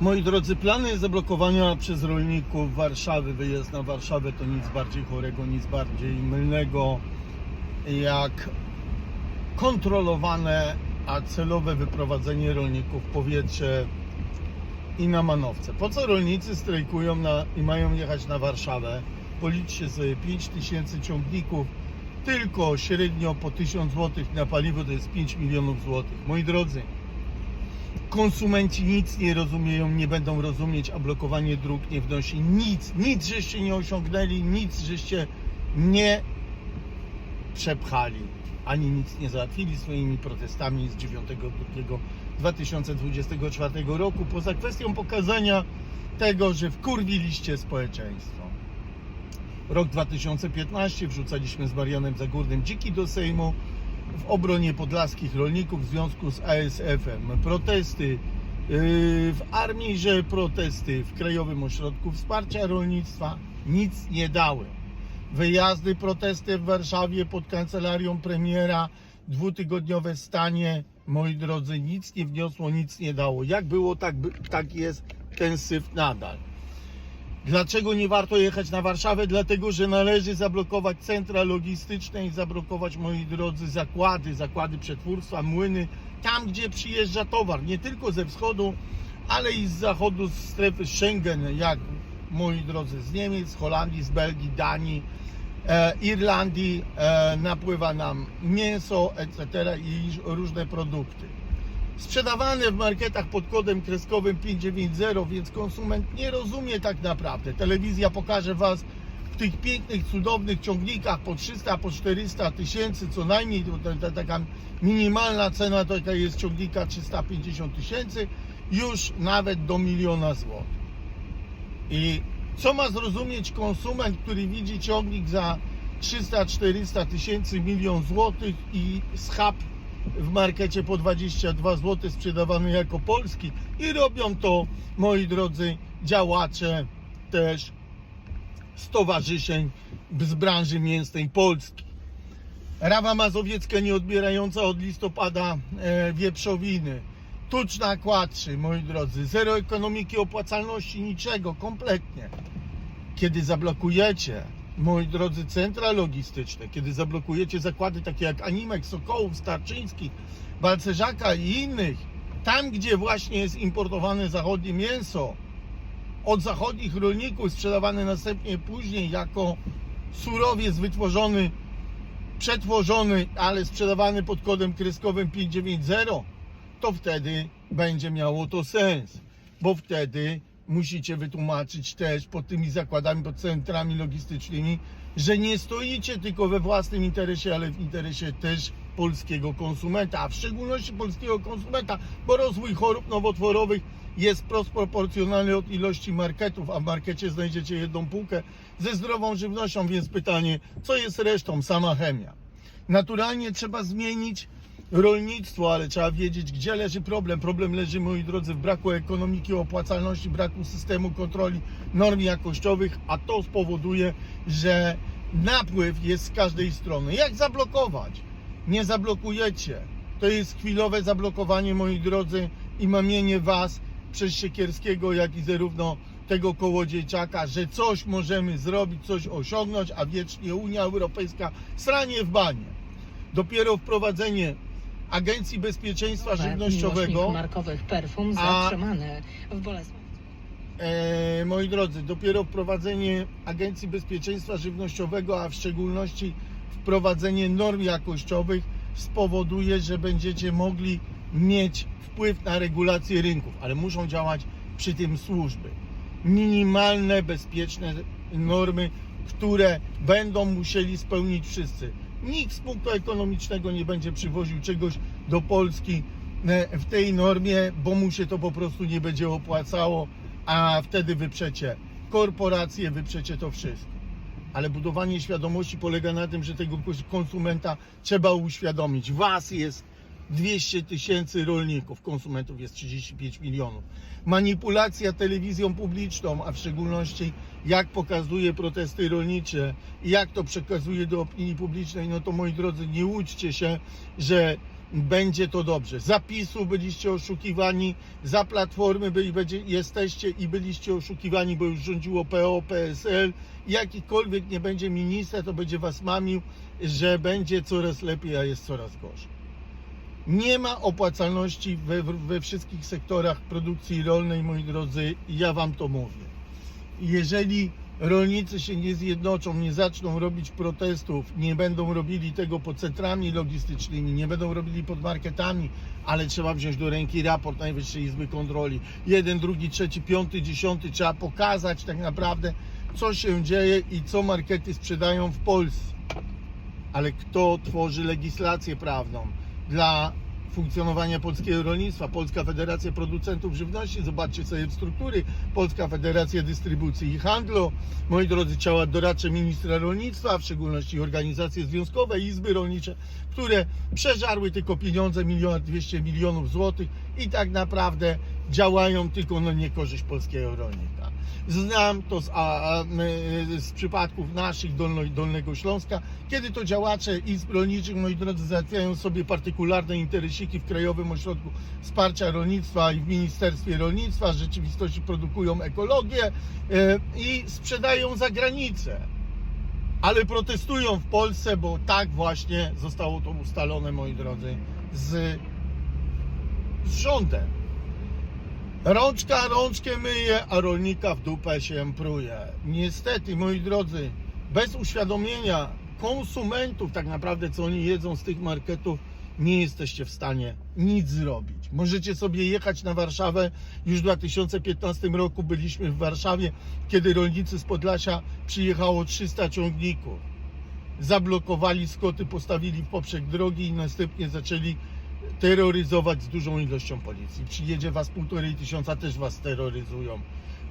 Moi drodzy, plany zablokowania przez rolników Warszawy, wyjazd na Warszawę to nic bardziej chorego, nic bardziej mylnego, jak kontrolowane, a celowe wyprowadzenie rolników w powietrze i na manowce. Po co rolnicy strajkują na, i mają jechać na Warszawę? Policzcie sobie 5 tysięcy ciągników, tylko średnio po 1000 zł na paliwo to jest 5 milionów złotych. Moi drodzy, konsumenci nic nie rozumieją, nie będą rozumieć, a blokowanie dróg nie wnosi nic, nic żeście nie osiągnęli, nic żeście nie przepchali, ani nic nie załatwili swoimi protestami z 9.2.2024 roku, poza kwestią pokazania tego, że wkurwiliście społeczeństwo. Rok 2015 wrzucaliśmy z Marianem Zagórnym dziki do Sejmu w obronie podlaskich rolników w związku z ASF-em. Protesty yy, w armii, że protesty w Krajowym Ośrodku Wsparcia Rolnictwa nic nie dały. Wyjazdy, protesty w Warszawie pod kancelarią premiera, dwutygodniowe stanie, moi drodzy, nic nie wniosło, nic nie dało. Jak było, tak, tak jest ten syf nadal. Dlaczego nie warto jechać na Warszawę? Dlatego, że należy zablokować centra logistyczne i zablokować, moi drodzy, zakłady, zakłady przetwórstwa, młyny, tam gdzie przyjeżdża towar, nie tylko ze wschodu, ale i z zachodu, z strefy Schengen, jak moi drodzy, z Niemiec, Holandii, z Belgii, Danii, e, Irlandii e, napływa nam mięso, etc. i różne produkty sprzedawane w marketach pod kodem kreskowym 590, więc konsument nie rozumie tak naprawdę. Telewizja pokaże Was w tych pięknych, cudownych ciągnikach po 300, po 400 tysięcy, co najmniej taka minimalna cena to jaka jest ciągnika 350 tysięcy, już nawet do miliona złotych. I co ma zrozumieć konsument, który widzi ciągnik za 300-400 tysięcy, milion złotych i schab w markecie po 22 zł sprzedawany jako polski i robią to, moi drodzy, działacze też stowarzyszeń z branży mięsnej Polski. Rawa Mazowiecka nie odbierająca od listopada e, wieprzowiny. Tuczna kładrzy, moi drodzy. Zero ekonomiki, opłacalności, niczego, kompletnie. Kiedy zablokujecie, moi drodzy, centra logistyczne, kiedy zablokujecie zakłady takie jak Animex, Sokołów, Starczyński, Balcerzaka i innych, tam gdzie właśnie jest importowane zachodnie mięso, od zachodnich rolników sprzedawane następnie później jako surowiec wytworzony, przetworzony, ale sprzedawany pod kodem kreskowym 590, to wtedy będzie miało to sens, bo wtedy musicie wytłumaczyć też pod tymi zakładami, pod centrami logistycznymi, że nie stoicie tylko we własnym interesie, ale w interesie też polskiego konsumenta, a w szczególności polskiego konsumenta, bo rozwój chorób nowotworowych jest proporcjonalny od ilości marketów, a w markecie znajdziecie jedną półkę ze zdrową żywnością, więc pytanie, co jest resztą? Sama chemia. Naturalnie trzeba zmienić rolnictwo, ale trzeba wiedzieć, gdzie leży problem. Problem leży, moi drodzy, w braku ekonomiki, opłacalności, braku systemu kontroli norm jakościowych, a to spowoduje, że napływ jest z każdej strony. Jak zablokować? Nie zablokujecie. To jest chwilowe zablokowanie, moi drodzy, i mamienie was przez Siekierskiego, jak i zarówno tego kołodziejczaka, że coś możemy zrobić, coś osiągnąć, a wiecznie Unia Europejska sranie w banie. Dopiero wprowadzenie Agencji Bezpieczeństwa Żywnościowego, markowych perfum A- zatrzymany w Bolesławie. e, moi drodzy, dopiero wprowadzenie Agencji Bezpieczeństwa Żywnościowego, a w szczególności wprowadzenie norm jakościowych spowoduje, że będziecie mogli mieć wpływ na regulację rynków, ale muszą działać przy tym służby. Minimalne, bezpieczne normy, które będą musieli spełnić wszyscy. Nikt z punktu ekonomicznego nie będzie przywoził czegoś do Polski e, w tej normie, bo mu się to po prostu nie będzie opłacało, a wtedy wyprzecie korporacje, wyprzecie to wszystko. Ale budowanie świadomości polega na tym, że tego konsumenta trzeba uświadomić. Was jest 200 tysięcy rolników, konsumentów jest 35 milionów. Manipulacja telewizją publiczną, a w szczególności jak pokazuje protesty rolnicze i jak to przekazuje do opinii publicznej, no to moi drodzy, nie łudźcie się, że będzie to dobrze. Za PiSu byliście oszukiwani, za Platformy byli, będzie, jesteście i byliście oszukiwani, bo już rządziło PO, PSL. Jakikolwiek nie będzie minister, to będzie was mamił, że będzie coraz lepiej, a jest coraz gorzej. Nie ma opłacalności we, we wszystkich sektorach produkcji rolnej, moi drodzy, ja wam to mówię. Jeżeli rolnicy się nie zjednoczą, nie zaczną robić protestów, nie będą robili tego pod centrami logistycznymi, nie będą robili pod marketami, ale trzeba wziąć do ręki raport Najwyższej Izby Kontroli. Jeden, drugi, trzeci, piąty, dziesiąty. Trzeba pokazać tak naprawdę, co się dzieje i co markety sprzedają w Polsce. Ale kto tworzy legislację prawną dla funkcjonowania polskiego rolnictwa? Polska Federacja Producentów Żywności, zobaczcie sobie struktury, Polska Federacja Dystrybucji i Handlu, moi drodzy, ciała doradcze ministra rolnictwa, w szczególności organizacje związkowe, izby rolnicze, które przeżarły tylko pieniądze, milion dwieście milionów złotych i tak naprawdę działają tylko na niekorzyść polskiego rolnika. Znam to z, a, z przypadków naszych Dolno, Dolnego Śląska, kiedy to działacze izb rolniczych, moi drodzy, załatwiają sobie partykularne interesiki w Krajowym Ośrodku Wsparcia Rolnictwa i w Ministerstwie Rolnictwa, w rzeczywistości produkują ekologię y, i sprzedają za granicę. Ale protestują w Polsce, bo tak właśnie zostało to ustalone, moi drodzy, z, z rządem. Rączka rączkę myje, a rolnika w dupę się pruje. Niestety, moi drodzy, bez uświadomienia konsumentów, tak naprawdę, co oni jedzą z tych marketów, nie jesteście w stanie nic zrobić. Możecie sobie jechać na Warszawę. Już w 2015 roku byliśmy w Warszawie, kiedy rolnicy z Podlasia przyjechało 300 ciągników. Zablokowali skoty, postawili w poprzek drogi i następnie zaczęli terroryzować z dużą ilością policji. Przyjedzie was półtorej tysiąca, też was terroryzują.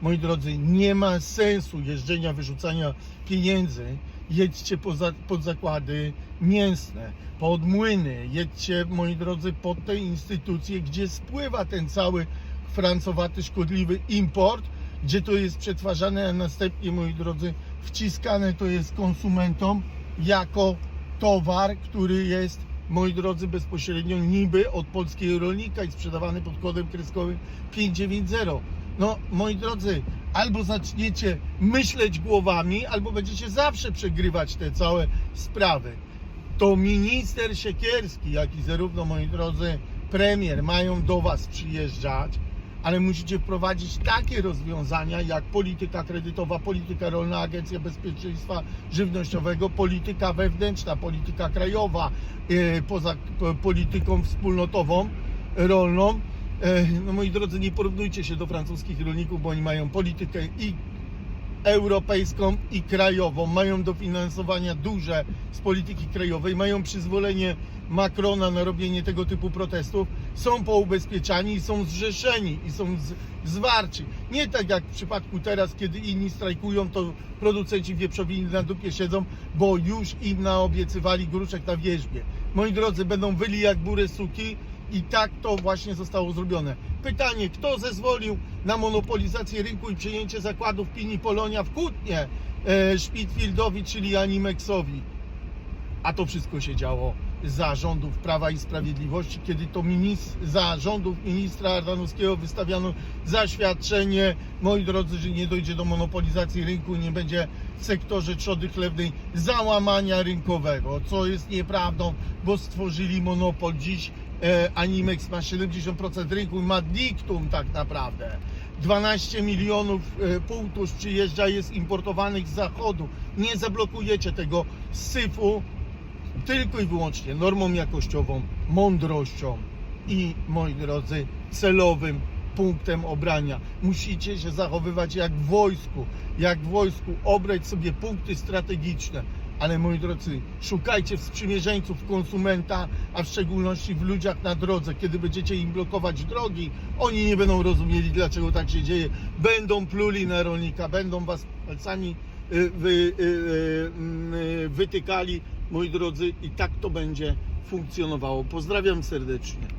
Moi drodzy, nie ma sensu jeżdżenia, wyrzucania pieniędzy. Jedźcie poza, pod zakłady mięsne, pod młyny. Jedźcie, moi drodzy, pod te instytucje, gdzie spływa ten cały francowaty, szkodliwy import, gdzie to jest przetwarzane, a następnie, moi drodzy, wciskane to jest konsumentom jako towar, który jest, moi drodzy, bezpośrednio niby od polskiego rolnika i sprzedawany pod kodem kreskowym 590. No, moi drodzy, albo zaczniecie myśleć głowami, albo będziecie zawsze przegrywać te całe sprawy. To minister Siekierski, jak i zarówno, moi drodzy, premier mają do Was przyjeżdżać, ale musicie wprowadzić takie rozwiązania jak polityka kredytowa, polityka rolna, Agencja Bezpieczeństwa Żywnościowego, polityka wewnętrzna, polityka krajowa, e, poza polityką wspólnotową, rolną. E, No moi drodzy, nie porównujcie się do francuskich rolników, bo oni mają politykę i europejską i krajową, mają dofinansowania duże z polityki krajowej, mają przyzwolenie Macrona na robienie tego typu protestów, są poubezpieczani i są zrzeszeni i są z, zwarci. Nie tak jak w przypadku teraz, kiedy inni strajkują, to producenci wieprzowiny na dupie siedzą, bo już im naobiecywali gruszek na wierzbie. Moi drodzy, będą wyli jak bury suki i tak to właśnie zostało zrobione. Pytanie, kto zezwolił na monopolizację rynku i przejęcie zakładów Pini Polonia w Kutnie e, czyli Animexowi? A to wszystko się działo za rządów Prawa i Sprawiedliwości, kiedy to minis, za rządów ministra Ardanowskiego wystawiano zaświadczenie, moi drodzy, że nie dojdzie do monopolizacji rynku i nie będzie w sektorze trzody chlewnej załamania rynkowego, co jest nieprawdą, bo stworzyli monopol. Dziś Animex ma 70% rynku ma diktum tak naprawdę. 12 milionów e, półtusz przyjeżdża, jest importowanych z zachodu. Nie zablokujecie tego syfu, tylko i wyłącznie normą jakościową, mądrością i, moi drodzy, celowym punktem obrania. Musicie się zachowywać jak w wojsku, jak w wojsku, obrać sobie punkty strategiczne. Ale moi drodzy, szukajcie w sprzymierzeńców konsumenta, a w szczególności w ludziach na drodze. Kiedy będziecie im blokować drogi, oni nie będą rozumieli, dlaczego tak się dzieje. Będą pluli na rolnika, będą was palcami y, wy, y, y, y, wytykali, moi drodzy, i tak to będzie funkcjonowało. Pozdrawiam serdecznie.